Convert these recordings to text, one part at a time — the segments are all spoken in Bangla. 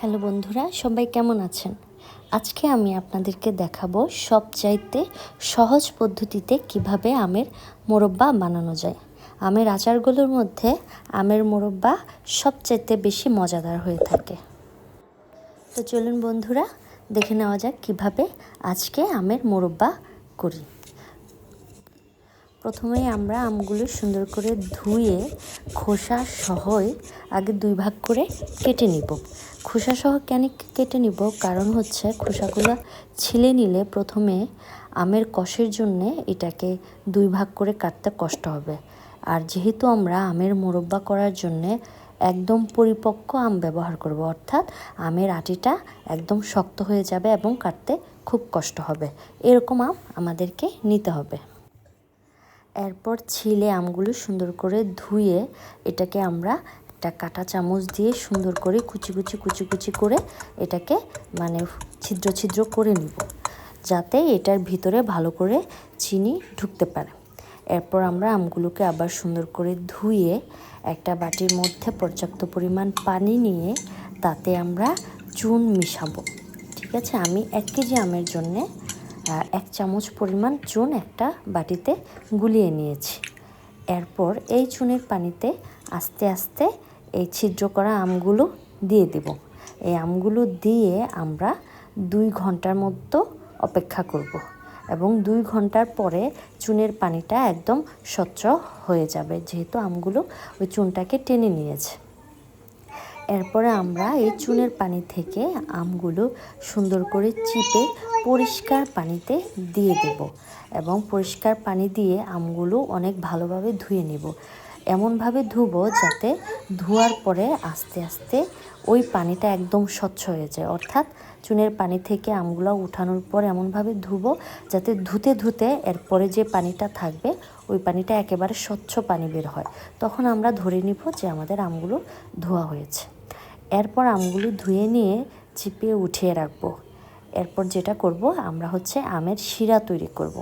হ্যালো বন্ধুরা, সবাই কেমন আছেন? আজকে আমি আপনাদেরকে দেখাবো সবচাইতে সহজ পদ্ধতিতে কীভাবে আমের মোরব্বা বানানো যায়। আমের আচারগুলোর মধ্যে আমের মোরব্বা সবচাইতে বেশি মজাদার হয়ে থাকে। তো চলুন বন্ধুরা, দেখে নেওয়া যাক কীভাবে আজকে আমের মোরব্বা করি। প্রথমে আমরা আমগুলো সুন্দর করে ধুয়ে খোসা সহই আগে দুই ভাগ করে কেটে নিব। খোসা সহ কেন কেটে নিব? কারণ হচ্ছে খোসাগুলো ছিলে নিলে প্রথমে আমের কষের জন্যে এটাকে দুই ভাগ করে কাটতে কষ্ট হবে। আর যেহেতু আমরা আমের মোরব্বা করার জন্যে একদম পরিপক্ক আম ব্যবহার করব, অর্থাৎ আমের আটিটা একদম শক্ত হয়ে যাবে এবং কাটতে খুব কষ্ট হবে। এরকম আম আমাদেরকে নিতে হবে। এরপর ছিলে আমগুলো সুন্দর করে ধুয়ে এটাকে আমরা একটা কাটা চামচ দিয়ে সুন্দর করে কুচি কুচি কুচি কুচি করে এটাকে মানে ছিদ্র ছিদ্র করে নিব, যাতে এটার ভিতরে ভালো করে চিনি ঢুকতে পারে। এরপর আমরা আমগুলোকে আবার সুন্দর করে ধুয়ে একটা বাটির মধ্যে পর্যাপ্ত পরিমাণ পানি নিয়ে তাতে আমরা চুন মিশাবো। ঠিক আছে? আমি এক কেজি আমের জন্যে এক চামচ পরিমাণ চুন একটা বাটিতে গুলিয়ে নিয়েছি। এরপর এই চুনের পানিতে আস্তে আস্তে এই ছিদ্র করা আমগুলো দিয়ে দেব। এই আমগুলো দিয়ে আমরা দুই ঘণ্টার মতো অপেক্ষা করব এবং দুই ঘণ্টার পরে চুনের পানিটা একদম স্বচ্ছ হয়ে যাবে, যেহেতু আমগুলো ওই চুনটাকে টেনে নিয়েছে। এরপরে আমরা এই চুনের পানি থেকে আমগুলো সুন্দর করে চিপে পরিষ্কার পানিতে দিয়ে দেব এবং পরিষ্কার পানি দিয়ে আমগুলো অনেক ভালোভাবে ধুয়ে নেব। এমনভাবে ধুবো যাতে ধোয়ার পরে আস্তে আস্তে ওই পানিটা একদম স্বচ্ছ হয়ে যায়। অর্থাৎ চুনের পানি থেকে আমগুলো উঠানোর পর এমনভাবে ধুবো যাতে ধুতে ধুতে এরপরে যে পানিটা থাকবে, ওই পানিটা একেবারে স্বচ্ছ পানি বের হয়। তখন আমরা ধরে নিব যে আমাদের আমগুলো ধোয়া হয়েছে। এরপর আমগুলো ধুয়ে নিয়ে চিপে উঠিয়ে রাখব এরপর যেটা করব, আমরা হচ্ছে আমের শিরা তৈরি করব।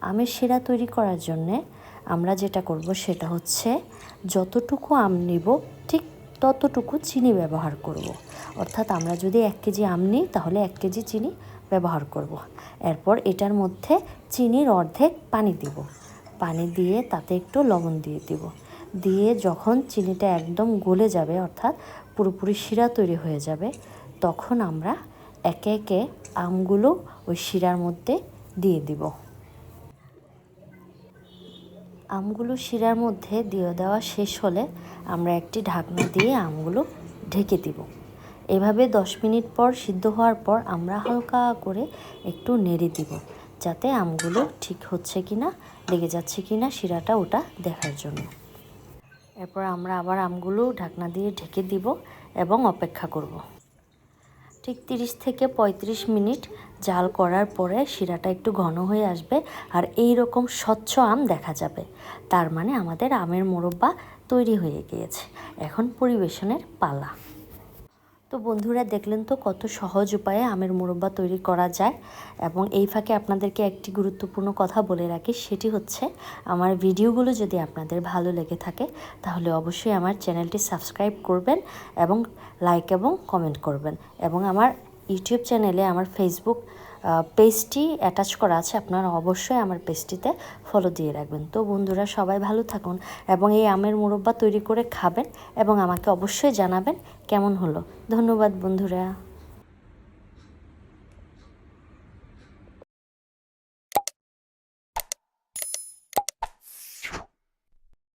আমের শিরা তৈরি করার জন্যে আমরা যেটা করব, সেটা হচ্ছে যতটুকু আম নিব, ঠিক ততটুকু চিনি ব্যবহার করব। অর্থাৎ আমরা যদি এক কেজি আম নিই, তাহলে এক কেজি চিনি ব্যবহার করব। এরপর এটার মধ্যে চিনির অর্ধেক পানি দিব পানি দিয়ে তাতে একটু লবণ দিয়ে দিব দিয়ে যখন চিনিটা একদম গলে যাবে, অর্থাৎ পুরোপুরি শিরা তৈরি হয়ে যাবে, তখন আমরা একে একে আমগুলো ওই শিরার মধ্যে দিয়ে দিব। আমগুলো শিরার মধ্যে দিয়ে দেওয়া শেষ হলে আমরা একটি ঢাকনা দিয়ে আমগুলো ঢেকে দিব। এভাবে দশ মিনিট পর সিদ্ধ হওয়ার পর আমরা হালকা করে একটু নেড়ে দিব, যাতে আমগুলো ঠিক হচ্ছে কি না লেগে যাচ্ছে কি না শিরাটা ওটা দেখার জন্য। এরপর আমরা আবার আমগুলো ঢাকনা দিয়ে ঢেকে দিব এবং অপেক্ষা করব। ঠিক তিরিশ থেকে ৩৫ মিনিট জাল করার পরে শিরাটা একটু ঘন হয়ে আসবে আর এই রকম স্বচ্ছ আম দেখা যাবে। তার মানে আমাদের আমের মোরব্বা তৈরি হয়ে গিয়েছে। এখন পরিবেশনের পালা। তো বন্ধুরা দেখলেন তো কত সহজ উপায়ে আমের মুরব্বা তৈরি করা যায় এবং এই ফাঁকে আপনাদেরকে একটি গুরুত্বপূর্ণ কথা বলে রাখি, সেটি হচ্ছে আমার ভিডিওগুলো যদি আপনাদের ভালো লেগে থাকে, তাহলে অবশ্যই আমার চ্যানেলটি সাবস্ক্রাইব করবেন এবং লাইক এবং কমেন্ট করবেন এবং আমার ইউটিউব চ্যানেলে আমার ফেসবুক পেজটি অ্যাটাচ করা আছে, আপনারা অবশ্যই আমার পেজটিতে ফলো দিয়ে রাখবেন। তো বন্ধুরা, সবাই ভালো থাকুন এবং এই আমের মুরব্বা তৈরি করে খাবেন এবং আমাকে অবশ্যই জানাবেন কেমন হলো। ধন্যবাদ বন্ধুরা।